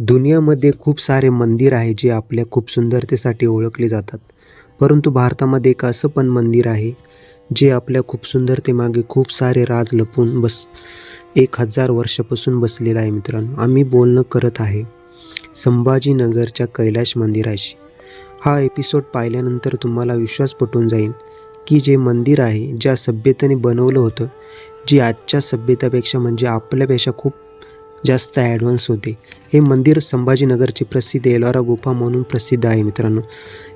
दुनियामध्ये खूप सारे मंदिर आहे जे आपल्या खूप सुंदरतेसाठी ओळखले जातात. परंतु भारतामध्ये एक असं पण मंदिर आहे जे आपल्या खूप सुंदरतेमागे खूप सारे राज लपून बस एक हजार वर्षापासून बसलेलं आहे मित्रांनो. आम्ही बोलणं करत आहे संभाजीनगरच्या कैलाश मंदिराशी. हा एपिसोड पाहिल्यानंतर तुम्हाला विश्वास पटून जाईल की जे मंदिर आहे ज्या सभ्यतेने बनवलं होतं जी आजच्या सभ्यतेपेक्षा म्हणजे आपल्यापेक्षा खूप जास्त ॲडव्हान्स होते. हे मंदिर संभाजीनगरची प्रसिद्ध एलोरा गुफा म्हणून प्रसिद्ध आहे मित्रांनो.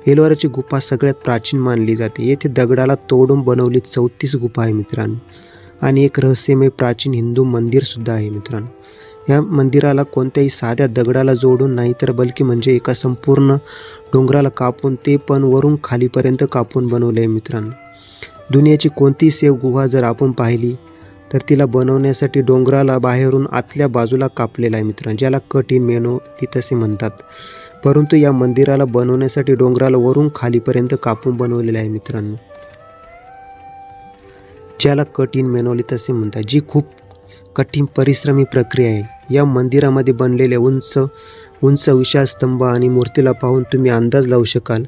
एलोराची गुफा सगळ्यात प्राचीन मानली जाते. येथे दगडाला तोडून बनवली चौतीस गुफा आहे मित्रांनो. आणि एक रहस्यमय प्राचीन हिंदू मंदिरसुद्धा आहे मित्रांनो. या मंदिराला कोणत्याही साध्या दगडाला जोडून नाही तर बल्कि म्हणजे एका संपूर्ण डोंगराला कापून ते पण वरून खालीपर्यंत कापून बनवले आहे मित्रांनो. दुनियाची कोणतीही सेव गुहा जर आपण पाहिली तर तिला बनवण्यासाठी डोंगराला बाहेरून आतल्या बाजूला कापलेला आहे मित्रांनो ज्याला कठीण मेनोली तसे म्हणतात. परंतु या मंदिराला बनवण्यासाठी डोंगराला वरून खालीपर्यंत कापून बनवलेलं आहे मित्रांनो. ज्याला कठीण मेनोली तसे म्हणतात जी खूप कठीण परिश्रमी प्रक्रिया आहे. या मंदिरामध्ये बनलेले उंच उंच विशाल स्तंभ आणि मूर्तीला पाहून तुम्ही अंदाज लावू शकाल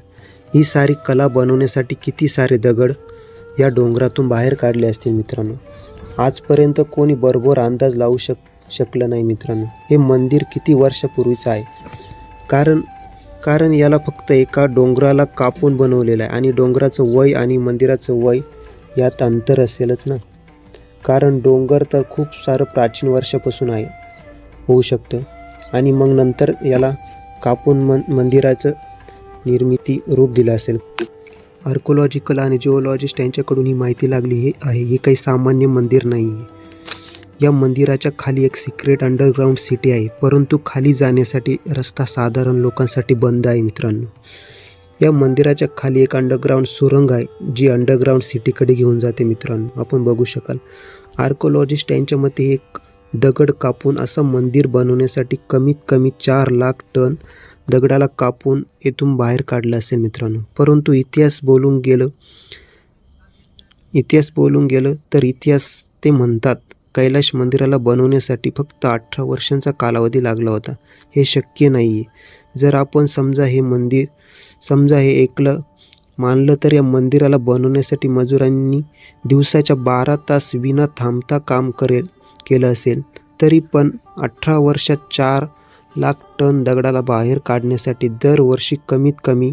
ही सारी कला बनवण्यासाठी किती सारे दगड या डोंगरातून बाहेर काढले असतील मित्रांनो. आजपर्यंत कोणी बरोबर अंदाज लावू शक शकलं नाही मित्रांनो. हे मंदिर किती वर्षापूर्वीचं आहे? कारण कारण याला फक्त एका डोंगराला कापून बनवलेलं आहे आणि डोंगराचं वय आणि मंदिराचं वय यात अंतर असेलच ना? कारण डोंगर तर खूप सारं प्राचीन वर्षापासून आहे होऊ शकतं. आणि मग नंतर याला कापून मन मंदिराचं निर्मिती रूप दिलं असेल. आर्कोलॉजिकल आणि जिओलॉजिस्ट यांच्याकडून ही माहिती लागली हे आहे. हे काही सामान्य मंदिर नाही आहे. या मंदिराच्या खाली एक सिक्रेट अंडरग्राऊंड सिटी आहे. परंतु खाली जाण्यासाठी रस्ता साधारण लोकांसाठी बंद आहे मित्रांनो. या मंदिराच्या खाली एक अंडरग्राऊंड सुरंग आहे जी अंडरग्राऊंड सिटीकडे घेऊन जाते मित्रांनो. आपण बघू शकाल. आर्कोलॉजिस्ट यांच्या मते एक दगड कापून असं मंदिर बनवण्यासाठी कमीत कमी चार लाख टन दगडाला कापून येथून बाहेर काढलं असेल मित्रांनो. परंतु इतिहास बोलून गेलं इतिहास बोलून गेलं तर इतिहास ते म्हणतात कैलाश मंदिराला बनवण्यासाठी फक्त अठरा वर्षांचा कालावधी लागला होता. हे शक्य नाही आहे जर आपण समजा हे मंदिर समजा हे ऐकलं मानलं तर या मंदिराला बनवण्यासाठी मजुरांनी दिवसाच्या बारा तास विना थांबता काम करेल केलं असेल तरी पण अठरा वर्षात चार लाख टन दगडाला बाहेर काढण्यासाठी दरवर्षी कमीत कमी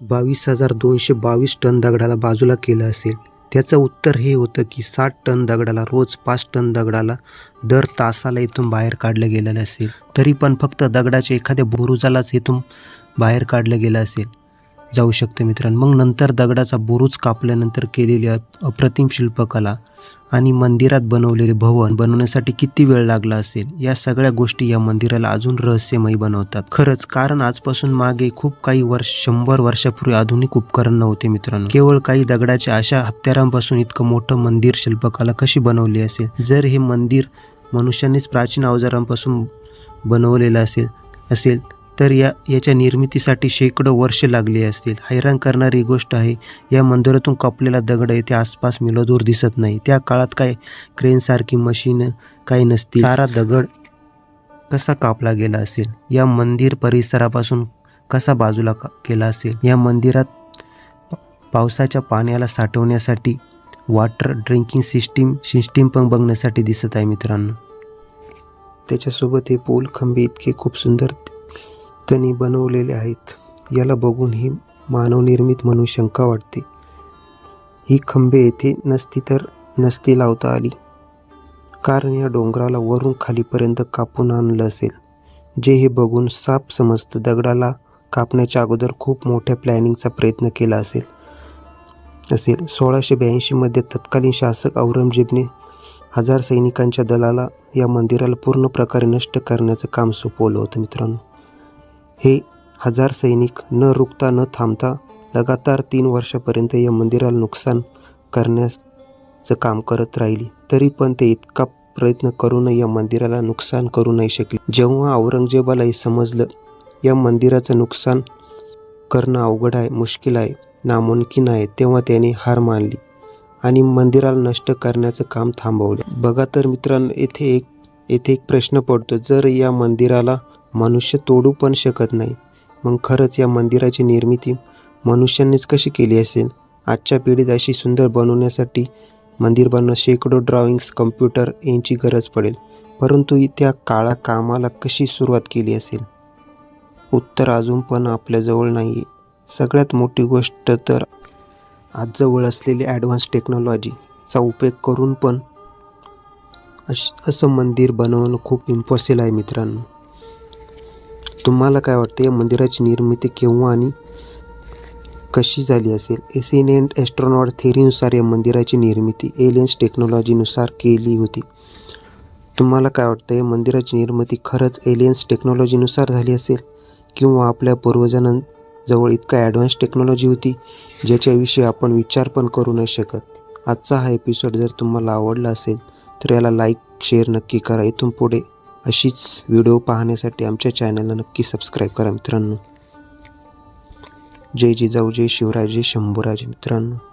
बावीस हजार दोनशे बावीस टन दगडाला बाजूला केलं असेल. त्याचं उत्तर हे होतं की साठ टन दगडाला रोज पाच टन दगडाला दर तासाला इथून बाहेर काढलं गेलेलं असेल. तरी पण फक्त दगडाच्या एखाद्या बुरुजालाच इथून बाहेर काढलं गेलं असेल. जाऊ शकते मित्रांनो. मग नंतर दगडाचा बुरुज कापल्यानंतर केलेली अप्रतिम शिल्पकला आणि मंदिरात बनवलेले भवन बनवण्यासाठी किती वेळ लागला असेल? या सगळ्या गोष्टी या मंदिराला अजून रहस्यमयी बनवतात. खरंच कारण आजपासून मागे खूप काही वर्ष शंभर वर्षापूर्वी आधुनिक उपकरण नव्हते मित्रांनो. केवळ काही दगडाच्या अशा हत्यारांपासून इतकं मोठं मंदिर शिल्पकला कशी बनवली असेल? जर हे मंदिर मनुष्यानेच प्राचीन अवजारांपासून बनवलेलं असेल असेल तर या याच्या निर्मितीसाठी शेकडो वर्ष लागली असतील. हैराण करणारी गोष्ट आहे या मंदिरातून कापलेला दगड येथे आसपास मिलोदूर दिसत नाही. त्या काळात काय क्रेनसारखी मशीन काही नसती सारा दगड कसा कापला गेला असेल? या मंदिर परिसरापासून कसा बाजूला का केला असेल? या मंदिरात पावसाच्या पाण्याला साठवण्यासाठी वॉटर ड्रिंकिंग सिस्टीम सिस्टीम पण बघण्यासाठी दिसत आहे मित्रांनो. त्याच्यासोबत हे पूल खंबे इतके खूप सुंदर त्यांनी बनवलेले आहेत. याला बघून ही मानवनिर्मित म्हणून शंका वाटते. ही खंबे येथे नसती तर नसती लावता आली. कारण या डोंगराला वरून खालीपर्यंत कापून आणलं असेल. जे हे बघून साप समजतं दगडाला कापण्याच्या अगोदर खूप मोठ्या प्लॅनिंगचा प्रयत्न केला असेल. असेल. सोळाशे ब्याऐंशीमध्ये तत्कालीन शासक औरंगजेबने हजार सैनिकांच्या दलाला या मंदिराला पूर्ण प्रकारे नष्ट करण्याचं काम सोपवलं होतं मित्रांनो. हे हजार सैनिक न रुकता न थांबता लगातार तीन वर्षापर्यंत या मंदिराला नुकसान करण्याचं काम करत राहिली. तरी पण ते इतका प्रयत्न करून या मंदिराला नुकसान करू नाही शकले. जेव्हा औरंगजेबाला हे समजलं या मंदिराचं नुकसान करणं अवघड आहे मुश्किल आहे नामुमकिन आहे तेव्हा त्याने हार मानली आणि मंदिराला नष्ट करण्याचं काम थांबवलं. बघा तर मित्रांनो येथे एक येथे एक प्रश्न पडतो. जर या मंदिराला मनुष्य तोडू पण शकत नाही. मग खरंच या मंदिराची निर्मिती मनुष्यांनीच कशी केली असेल? आजच्या पिढीत अशी सुंदर बनवण्यासाठी मंदिर बनवणं शेकडो ड्रॉइंग्स कम्प्युटर यांची गरज पडेल. परंतु त्या काळा कामाला कशी सुरुवात केली असेल? उत्तर अजून पण आपल्याजवळ नाही आहे सगळ्यात मोठी गोष्ट तर आजजवळ असलेली ॲडव्हान्स टेक्नॉलॉजीचा उपयोग करून पण अश असं मंदिर बनवणं खूप इम्पॉसिबल आहे मित्रांनो. तुम्हाला काय वाटतं? या मंदिराची निर्मिती केव्हा आणि कशी झाली असेल? एसिनेंट ॲस्ट्रॉनॉट थेअरीनुसार या मंदिराची निर्मिती एलियन्स टेक्नॉलॉजीनुसार केली होती. तुम्हाला काय वाटतं? या मंदिराची निर्मिती खरंच एलियन्स टेक्नॉलॉजीनुसार झाली असेल? किंवा आपल्या पूर्वजांजवळ इतका ॲडव्हान्स टेक्नॉलॉजी होती ज्याच्याविषयी आपण विचार पण करू नाही शकत? आजचा हा एपिसोड जर तुम्हाला आवडला असेल तर याला लाईक शेअर नक्की करा. इथून पुढे अशीच व्हिडिओ पाहण्यासाठी आमच्या चॅनलला नक्की सबस्क्राईब करा मित्रांनो. जय जिजाऊ जय शिवराय जय मित्रांनो.